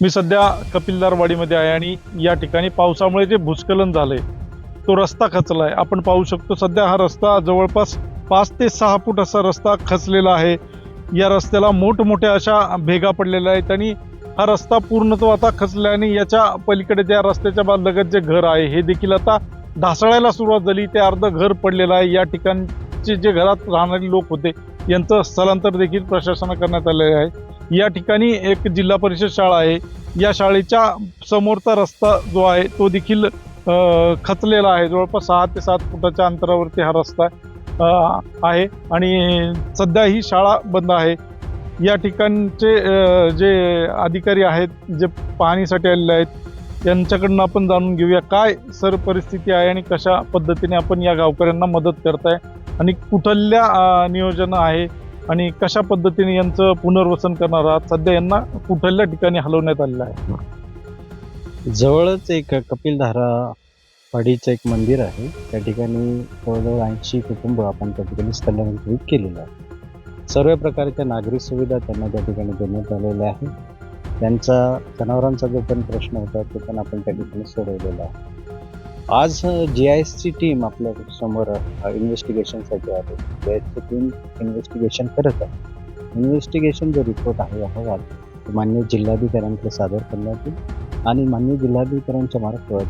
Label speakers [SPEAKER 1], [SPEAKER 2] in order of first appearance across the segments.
[SPEAKER 1] मी सध्या कपिलदारवाडीमध्ये आहे आणि या ठिकाणी पावसामुळे जे भूस्खलन झालंय तो रस्ता खचला आहे आपण पाहू शकतो सध्या हा रस्ता जवळपास पाच ते सहा फूट असा रस्ता खचलेला आहे. या रस्त्याला मोठमोठ्या अशा भेगा पडलेल्या आहेत आणि हा रस्ता पूर्णत्व आता खचला आणि याच्या पलीकडे त्या रस्त्याच्या लगत जे घर आहे हे देखील आता ढासळायला सुरुवात झाली. ते अर्ध घर पडलेलं आहे. या ठिकाणचे जे घरात राहणारे लोक होते यांचं स्थलांतर देखील प्रशासना करण्यात आलेलं आहे. या ठिकाणी एक जिल्हा परिषद शाळा आहे. या शाळेच्या समोरचा रस्ता जो आहे तो देखील खचलेला आहे. जवळपास सहा ते सात फुटाच्या अंतरावरती हा रस्ता आहे आणि सध्या ही शाळा बंद आहे. या ठिकाणचे जे अधिकारी आहेत जे पाहणीसाठी आलेले आहेत यांच्याकडनं आपण जाणून घेऊया काय सर परिस्थिती आहे आणि कशा पद्धतीने आपण या गावकऱ्यांना मदत करताय. आणि कुठल्या नियोजन आहे आणि कशा पद्धतीने यांचं पुनर्वसन करणार आहात? सध्या यांना कुठल्या ठिकाणी हलवण्यात आलेलं आहे?
[SPEAKER 2] जवळच एक कपिलधारा वाडीचं एक मंदिर आहे. त्या ठिकाणी जवळजवळ ऐंशी कुटुंब आपण त्या ठिकाणी स्थलांतरित केलेलं आहे. सर्व प्रकारच्या नागरिक सुविधा त्यांना त्या ठिकाणी देण्यात आलेल्या आहे त्यांचा जनावरांचा जो पण प्रश्न होता तो पण आपण त्या ठिकाणी सोडवलेला आहे. आज जी आय एसची टीम आपल्यासमोर इन्व्हेस्टिगेशनसाठी आली. जी आय एसची टीम इन्व्हेस्टिगेशन करत आहे. इन्व्हेस्टिगेशन जो रिपोर्ट आहे अहवाल मान्य जिल्हाधिकाऱ्यांकडे सादर करण्यात येईल. आणि मान्य जिल्हाधिकाऱ्यांच्या मार्फत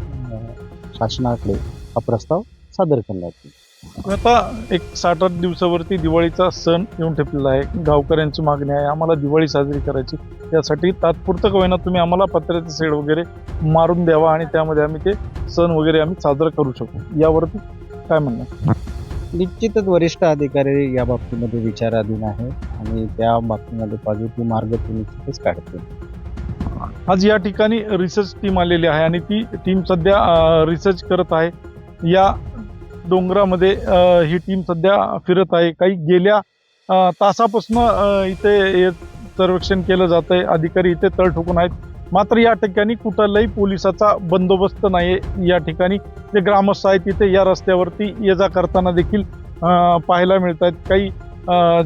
[SPEAKER 2] शासनाकडे हा प्रस्ताव सादर करण्यात येईल.
[SPEAKER 1] आता एक साठ आठ दिवसावरती दिवाळीचा सण येऊन ठेपलेला आहे. गावकऱ्यांची मागणी आहे. आम्हाला दिवाळी साजरी करायची. त्यासाठी तात्पुरतं का होईना तुम्ही आम्हाला पत्र्याचे शेड वगैरे मारून द्यावा आणि त्यामध्ये आम्ही ते सण वगैरे आम्ही साजरा करू शकू. यावरती काय म्हणणं?
[SPEAKER 2] निश्चितच वरिष्ठ अधिकारी या बाबतीमध्ये विचाराधीन आहे आणि त्या बाबतीमध्ये पॉझिटिव्ह मार्ग ते निश्चितच काढतील.
[SPEAKER 1] आज या ठिकाणी रिसर्च टीम आलेली आहे आणि ती टीम सध्या रिसर्च करत आहे. या डोंगरामध्ये ही टीम सध्या फिरत आहे. काही गेल्या तासापासून इथे सर्वेक्षण केलं जात आहे अधिकारी इथे तळ ठोकून आहेत. मात्र या ठिकाणी कुठलाही पोलिसाचा बंदोबस्त नाही या ठिकाणी जे ग्रामस्थ आहेत तिथे या रस्त्यावरती ये जा करताना देखील पाहायला मिळत आहेत काही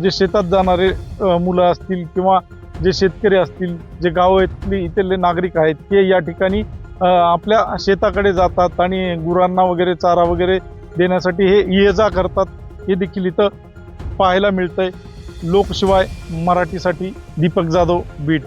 [SPEAKER 1] जे शेतात जाणारे मुलं असतील किंवा जे शेतकरी असतील जे गावातली इथले नागरिक आहेत ते या ठिकाणी आपल्या शेताकडे जातात आणि गुरांना वगैरे चारा वगैरे देण्यासाठी हे ये जा करतात. हे देखील इथं पाहायला मिळतंय. लोकशिवाय मराठीसाठी दीपक जाधव बीड.